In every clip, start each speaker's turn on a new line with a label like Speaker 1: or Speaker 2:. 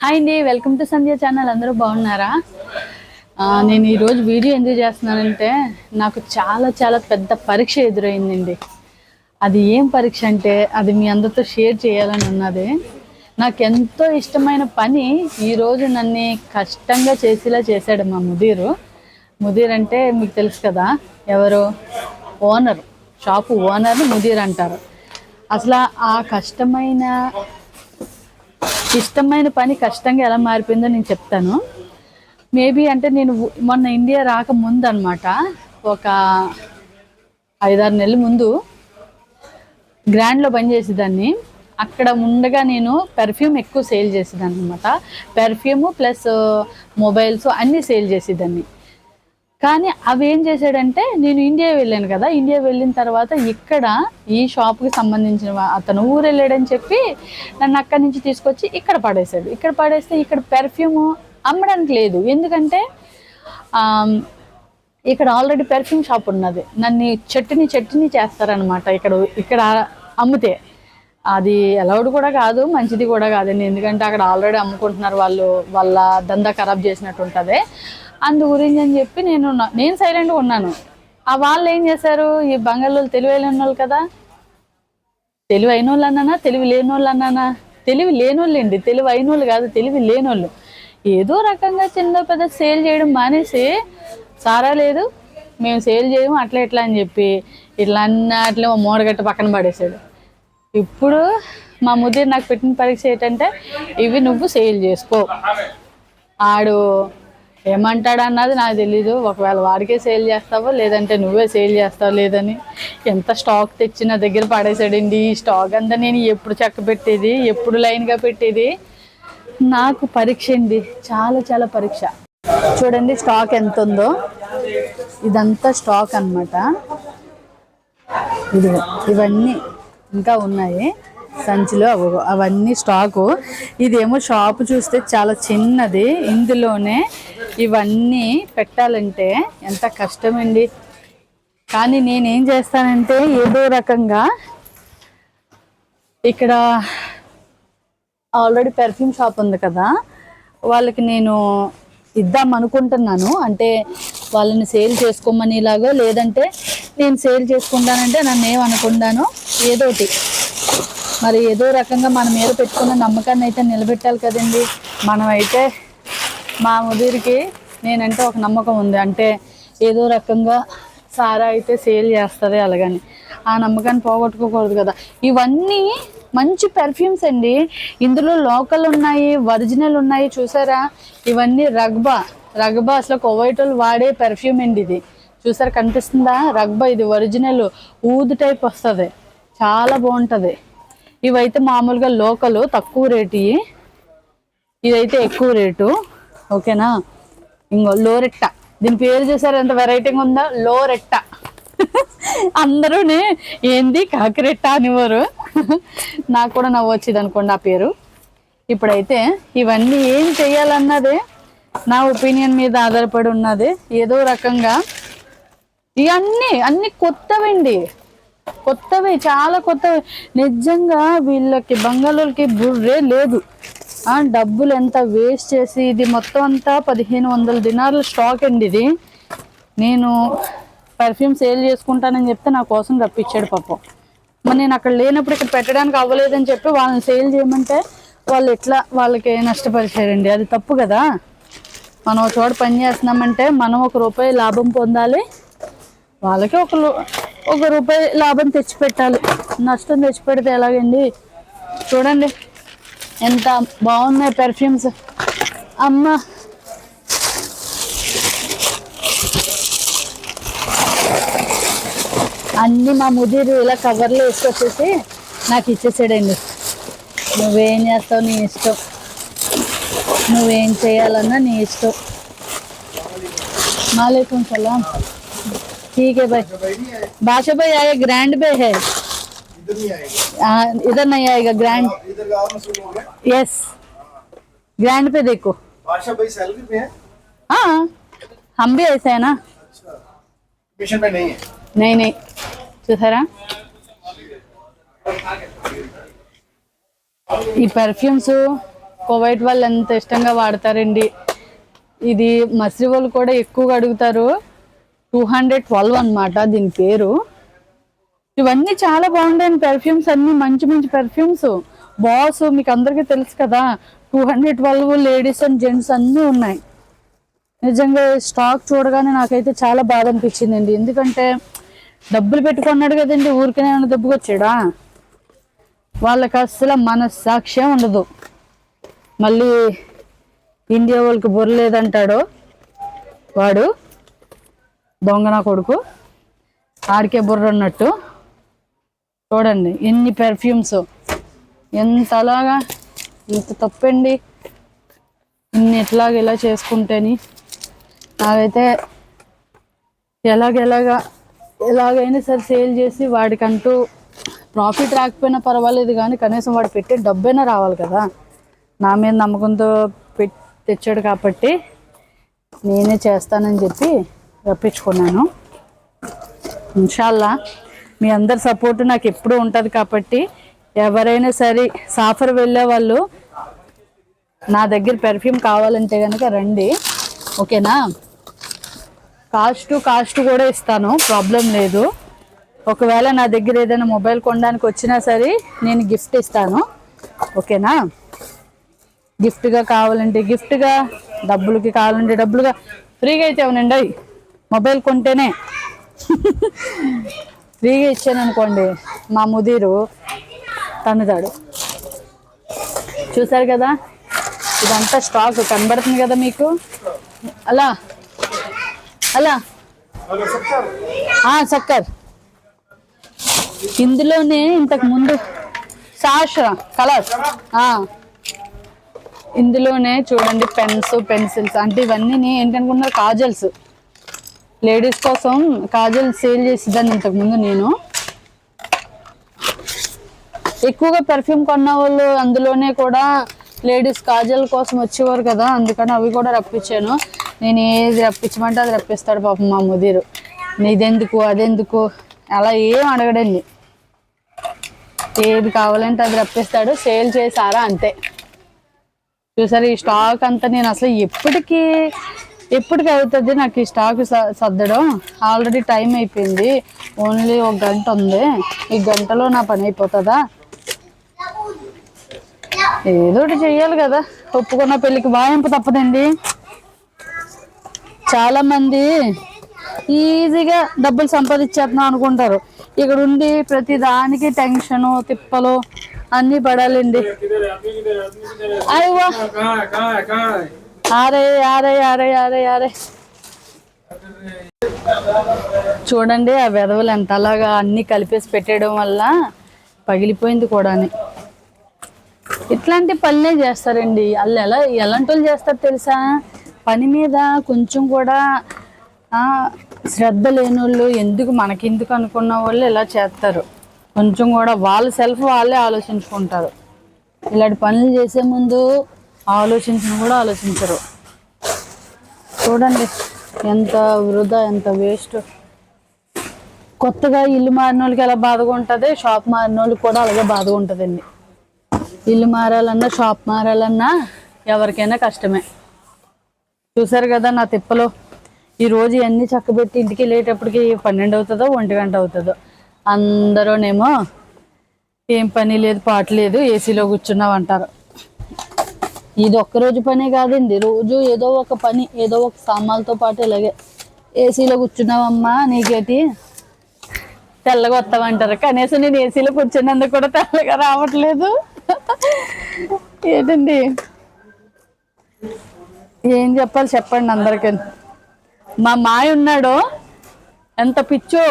Speaker 1: Hi అండి welcome to Sandhya channel అందరూ బాగున్నారా? నేను ఈరోజు వీడియో ఎందుకు చేస్తున్నానంటే నాకు చాలా చాలా పెద్ద పరీక్ష ఎదురైందండి. అది ఏం పరీక్ష అంటే అది మీ అందరితో షేర్ చేయాలని ఉన్నది. నాకు ఎంతో ఇష్టమైన పని ఈరోజు నన్ను కష్టంగా చేసేలా చేశాడు మా ముదీరు. ముదీర్ అంటే మీకు తెలుసు కదా ఎవరు? ఓనర్. షాపు ఓనర్ ముదీర్ అంటారు. అసలు ఆ కష్టమైన ఇష్టమైన పని కష్టంగా ఎలా మారిపోయిందో నేను చెప్తాను. మేబీ అంటే నేను మొన్న ఇండియా రాకముందు అనమాట ఒక ఐదారు నెలల ముందు గ్రాండ్లో పనిచేసేదాన్ని అక్కడ ఉండగా నేను పెర్ఫ్యూమ్ ఎక్కువ సేల్ చేసేదాన్ని అనమాట పెర్ఫ్యూమ్ ప్లస్ మొబైల్స్ అన్నీ సేల్ చేసేదాన్ని. కానీ అవి ఏం చేశాడంటే నేను ఇండియా వెళ్ళాను కదా ఇండియా వెళ్ళిన తర్వాత ఇక్కడ ఈ షాప్కి సంబంధించిన అతను ఊరు వెళ్ళాడని చెప్పి నన్ను అక్కడి నుంచి తీసుకొచ్చి ఇక్కడ పడేశాడు. ఇక్కడ పడేస్తే ఇక్కడ పెర్ఫ్యూమ్ అమ్మడానికి లేదు. ఎందుకంటే ఇక్కడ ఆల్రెడీ పెర్ఫ్యూమ్ షాప్ ఉన్నది. నన్ను చెట్టుని చెట్టుని చేస్తారనమాట ఇక్కడ ఇక్కడ అమ్మితే. అది అలౌడ్ కూడా కాదు మంచిది కూడా కాదండి. ఎందుకంటే అక్కడ ఆల్రెడీ అమ్ముకుంటున్నారు వాళ్ళు వాళ్ళ దందా ఖరాబ్ చేసినట్టు ఉంటుంది. అందు గురించి అని చెప్పి నేను నేను సైలెంట్గా ఉన్నాను. ఆ వాళ్ళు ఏం చేశారు? ఈ బంగాళాలు తెలివైన వాళ్ళు కదా. తెలివి అయిన వాళ్ళు అన్నానా తెలివి లేని వాళ్ళు అన్నానా తెలివి లేనోళ్ళండి తెలివి అయిన వాళ్ళు కాదు తెలివి లేనోళ్ళు ఏదో రకంగా చిన్న పెద్ద సేల్ చేయడం మానేసి సారా లేదు మేము సేల్ చేయము అట్లా ఇట్లా అని చెప్పి ఇట్లా అన్నట్లు మూడగట్ట పక్కన పడేసాడు ఇప్పుడు మా ముదిరి నాకు పెట్టిన పరీక్ష ఏంటంటే ఇవి నువ్వు సేల్ చేసుకో. ఆడు ఏమంటాడు అన్నది నాకు తెలీదు. ఒకవేళ వాడికే సేల్ చేస్తావో? లేదంటే నువ్వే సేల్ చేస్తావు లేదని. ఎంత స్టాక్ తెచ్చి నా దగ్గర పడేసాడండి ఈ స్టాక్ అంతా నేను ఎప్పుడు చెక్క పెట్టేది ఎప్పుడు లైన్గా పెట్టేది? నాకు పరీక్ష అండి. చాలా చాలా పరీక్ష. చూడండి స్టాక్ ఎంత ఉందో ఇదంతా స్టాక్ అన్నమాట. ఇది ఇవన్నీ ఇంకా ఉన్నాయి. సంచిలో అవన్నీ స్టాకు. ఇదేమో షాపు చూస్తే చాలా చిన్నది. ఇందులోనే ఇవన్నీ పెట్టాలంటే ఎంత కష్టమండి. కానీ నేనేం చేస్తానంటే ఏదో రకంగా ఇక్కడ ఆల్రెడీ పెర్ఫ్యూమ్ షాప్ ఉంది కదా వాళ్ళకి నేను ఇద్దాం అనుకుంటున్నాను. అంటే వాళ్ళని సేల్ చేసుకోమని ఇలాగో లేదంటే నేను సేల్ చేసుకుంటానంటే నన్ను ఏమనుకుంటాను ఏదోటి. మరి ఏదో రకంగా మన మీద పెట్టుకున్న నమ్మకాన్ని అయితే నిలబెట్టాలి కదండి. మనం అయితే మా ముదిరికి నేనంటే ఒక నమ్మకం ఉంది. అంటే ఏదో రకంగా సారా అయితే సేల్ చేస్తుంది అలాగని. ఆ నమ్మకాన్ని పోగొట్టుకోకూడదు కదా. ఇవన్నీ మంచి పెర్ఫ్యూమ్స్ అండి. ఇందులో లోకల్ ఉన్నాయి ఒరిజినల్ ఉన్నాయి చూసారా? ఇవన్నీ రగ్బా. రగ్బా అసలు కొవైటోలు వాడే పెర్ఫ్యూమ్ అండి ఇది. చూసారా కనిపిస్తుందా? రగ్బా ఇది ఒరిజినల్ ఊదు టైప్ వస్తుంది. చాలా బాగుంటుంది. ఇవైతే మామూలుగా లోకల్ తక్కువ రేటు ఇదైతే ఎక్కువ రేటు ఓకేనా? ఇంకో లోరెట్ట. దీని పేరు చూసారు? ఎంత వెరైటీగా ఉందా? లోరెట్ట. అందరూనే ఏంది కాకిరెట్ట అనేవారు. నాకు కూడా నవ్వు వచ్చింది అనుకోండి ఆ పేరు. ఇప్పుడైతే ఇవన్నీ ఏం చెయ్యాలన్నదే నా ఒపీనియన్ మీద ఆధారపడి ఉన్నది. ఏదో రకంగా ఇవన్నీ అన్ని కొత్తవండి. కొత్తవి చాలా కొత్తవి. నిజంగా వీళ్ళకి బంగాళోళ్ళకి బుర్రే లేదు. డబ్బులు ఎంత వేస్ట్ చేసి ఇది మొత్తం అంతా పదిహేను వందల దినాలు స్టాక్ అండి ఇది. నేను పర్ఫ్యూమ్ సేల్ చేసుకుంటానని చెప్తే నా కోసం రప్పించాడు పాపం. మరి నేను అక్కడ లేనప్పుడు ఇక్కడ పెట్టడానికి అవ్వలేదని చెప్పి వాళ్ళని సేల్ చేయమంటే వాళ్ళు ఎట్లా వాళ్ళకి నష్టపరిచారండి. అది తప్పు కదా. మనం ఒక చోట పని చేస్తున్నామంటే మనం ఒక రూపాయి లాభం పొందాలి. వాళ్ళకి ఒక ఒక రూపాయి లాభం తెచ్చిపెట్టాలి. నష్టం తెచ్చిపెడితే ఎలాగండి? చూడండి. ఎంత బాగున్నాయి పెర్ఫ్యూమ్స్ అమ్మ అన్నీ మా ముదిరు ఇలా కవర్లో వేసుకొచ్చేసి నాకు ఇచ్చేసాడండి నువ్వేం చేస్తావు నీ ఇష్టం నువ్వేం చేయాలన్నా నీ ఇష్టం मालेकुम सलाम ठीक है भाई बादशाह भाई आए ग्रैंड पे है
Speaker 2: इधर नहीं आएगा
Speaker 1: हाँ, इधर नहीं आएगा ग्रैंड
Speaker 2: इधर गाँव में शुरू हो गया
Speaker 1: यस ग्रैंड पे देखो
Speaker 2: बादशाह भाई सैलरी पे है
Speaker 1: हाँ हम भी ऐसे है ना
Speaker 2: अच्छा मिशन पे नहीं है
Speaker 1: नहीं नहीं చూసారా ఈ పెర్ఫ్యూమ్స్ కువైట్ వాళ్ళు ఎంత ఇష్టంగా వాడతారండి ఇది మసిరి వాళ్ళు కూడా ఎక్కువగా అడుగుతారు టూ హండ్రెడ్ ట్వెల్వ్ అనమాట దీని పేరు ఇవన్నీ చాలా బాగుంటాయి పెర్ఫ్యూమ్స్ అన్ని మంచి మంచి పెర్ఫ్యూమ్స్ బాస్ మీకు అందరికీ తెలుసు కదా two hundred twelve ladies and gents అన్నీ ఉన్నాయి. నిజంగా స్టాక్ చూడగానే నాకైతే చాలా బాధ అనిపించిందండి. ఎందుకంటే డబ్బులు పెట్టుకున్నాడు కదండి ఊరికనే ఏమైనా దెబ్బకొచ్చాడా వాళ్ళకి అసలు మనస్సాక్ష్యం ఉండదు. మళ్ళీ ఇండియా వాళ్ళకి బుర్రలేదంటాడు వాడు దొంగన కొడుకు ఆడికే బుర్ర ఉన్నట్టు. చూడండి ఎన్ని పెర్ఫ్యూమ్స్ ఎంత అలాగా ఇంత తప్పండి? ఇన్ని ఎట్లాగ ఇలా చేసుకుంటేని? నాకైతే ఎలాగెలాగా ఎలాగైనా సరే సేల్ చేసి వాడికంటూ ప్రాఫిట్ రాకపోయినా పర్వాలేదు కానీ కనీసం వాడు పెట్టే డబ్బైనా రావాలి కదా. నా మీద నమ్మకంతో పెట్ తెచ్చాడు కాబట్టి నేనే చేస్తానని చెప్పి రప్పించుకున్నాను. ఇన్షాల్లా మీ అందరి సపోర్ట్ నాకు ఎప్పుడూ ఉంటుంది కాబట్టి ఎవరైనా సరే సాఫర్ వెళ్ళే వాళ్ళు నా దగ్గర పెర్ఫ్యూమ్ కావాలంటే కనుక రండి. ఓకేనా? కాస్ట్ కాస్ట్ కూడా ఇస్తాను. ప్రాబ్లం లేదు. ఒకవేళ నా దగ్గర ఏదైనా మొబైల్ కొనడానికి వచ్చినా సరే నేను గిఫ్ట్ ఇస్తాను. ఓకేనా? గిఫ్ట్గా కావాలంటే గిఫ్ట్గా డబ్బులకి కావాలంటే డబ్బులుగా. ఫ్రీగా అయితే అవునండి మొబైల్ కొంటేనే. ఫ్రీగా ఇచ్చాను అనుకోండి మా ముదీరు తన్నుతాడు. చూసారు కదా? ఇదంతా స్టాక్ కనబడుతుంది కదా మీకు? అలా. అలా. చక్కర్. ఇందులోనే ఇంతకు ముందు సాష కలర్ ఇందులోనే చూడండి పెన్స్ పెన్సిల్స్ అంటే ఇవన్నీ ఏంటనుకున్నారు కాజల్స్. లేడీస్ కోసం కాజల్ సేల్ చేసేదాన్ని ఇంతకు ముందు నేను. ఎక్కువగా పెర్ఫ్యూమ్ కొన్న వాళ్ళు అందులోనే కూడా లేడీస్ కాజల్ కోసం వచ్చేవారు కదా అందుకని అవి కూడా రప్పించాను. నేను ఏది రప్పించమంటే అది రప్పిస్తాడు పాపం మా ముదీరు. నీదెందుకు అదెందుకు అలా ఏం అడగడండి. ఏది కావాలంటే అది రప్పిస్తాడు సేల్ చేసారా అంతే. చూసారు ఈ స్టాక్ అంతా నేను అసలు ఎప్పటికీ ఎప్పటికి అవుతుంది నాకు ఈ స్టాక్ సర్దడం. ఆల్రెడీ టైం అయిపోయింది. ఓన్లీ ఒక గంట ఉంది. ఈ గంటలో నా పని అయిపోతుందా? ఏదో ఒకటి చెయ్యాలి కదా. ఒప్పుకున్న పెళ్ళికి వాయింపు తప్పదండి. చాలా మంది ఈజీగా డబ్బులు సంపాదించేస్తున్నాం అనుకుంటారు. ఇక్కడ ఉండి ప్రతి దానికి టెన్షన్ తిప్పలు అన్నీ పడాలండి. అయ్యో. అరే అరే అరే అరే అరే చూడండి ఆ వెదవులు ఎంత అలాగా అన్ని కలిపేసి పెట్టేయడం వల్ల పగిలిపోయింది కూడా ఇట్లాంటి పనులే చేస్తారండి. వాళ్ళు ఎలా ఎలాంటి వాళ్ళు చేస్తారు తెలుసా? పని మీద కొంచెం కూడా శ్రద్ధ లేని వాళ్ళు ఎందుకు మనకెందుకు అనుకున్న వాళ్ళు ఇలా చేస్తారు. కొంచెం కూడా వాళ్ళ సెల్ఫ్ వాళ్ళే ఆలోచించుకుంటారు. ఇలాంటి పనులు చేసే ముందు ఆలోచించిన కూడా ఆలోచించరు. చూడండి ఎంత వృధా ఎంత వేస్ట్ కొత్తగా ఇల్లు మారిన వాళ్ళకి ఎలా బాధగా ఉంటుంది? షాప్ మారిన వాళ్ళకి కూడా అలాగే బాధగా ఉంటుందండి. ఇల్లు మారాలన్నా షాప్ మారాలన్నా ఎవరికైనా కష్టమే. చూసారు కదా నా తిప్పలు? ఈ రోజు ఇవన్నీ చక్కబెట్టి ఇంటికి వెళ్ళేటప్పటికి పన్నెండు అవుతుందో ఒంటి గంట అవుతుందో. అందరూనేమో ఏం పని లేదు పాట లేదు ఏసీలో కూర్చున్నావు అంటారు. ఇది ఒక్క రోజు పనే కాదండి. రోజు ఏదో ఒక పని ఏదో ఒక సామాన్లతో పాటు ఇలాగే ఏసీలో కూర్చున్నావమ్మా నీకేటి? తెల్లగా వస్తామంటారు కనీసం నేను ఏసీలో కూర్చున్నందుకు కూడా తెల్లగా రావట్లేదు. ఏంటండి? ఏం చెప్పాలి చెప్పండి అందరికీ. మా మాయ ఉన్నాడు. ఎంత పిచ్చో.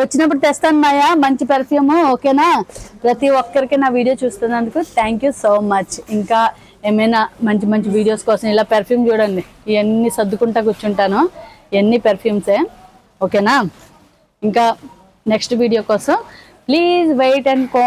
Speaker 1: వచ్చినప్పుడు తెస్తాను మాయా మంచి పెర్ఫ్యూమ్ ఓకేనా? ప్రతి ఒక్కరికి నా వీడియో చూస్తున్నందుకు థ్యాంక్ యూ సో మచ్ ఇంకా ఏమైనా మంచి మంచి వీడియోస్ కోసం ఇలా పెర్ఫ్యూమ్ చూడండి. ఇవన్నీ సర్దుకుంటా కూర్చుంటాను. ఇవన్నీ పెర్ఫ్యూమ్సే ఓకేనా? ఇంకా నెక్స్ట్ వీడియో కోసం ప్లీజ్ వెయిట్ అండ్ కో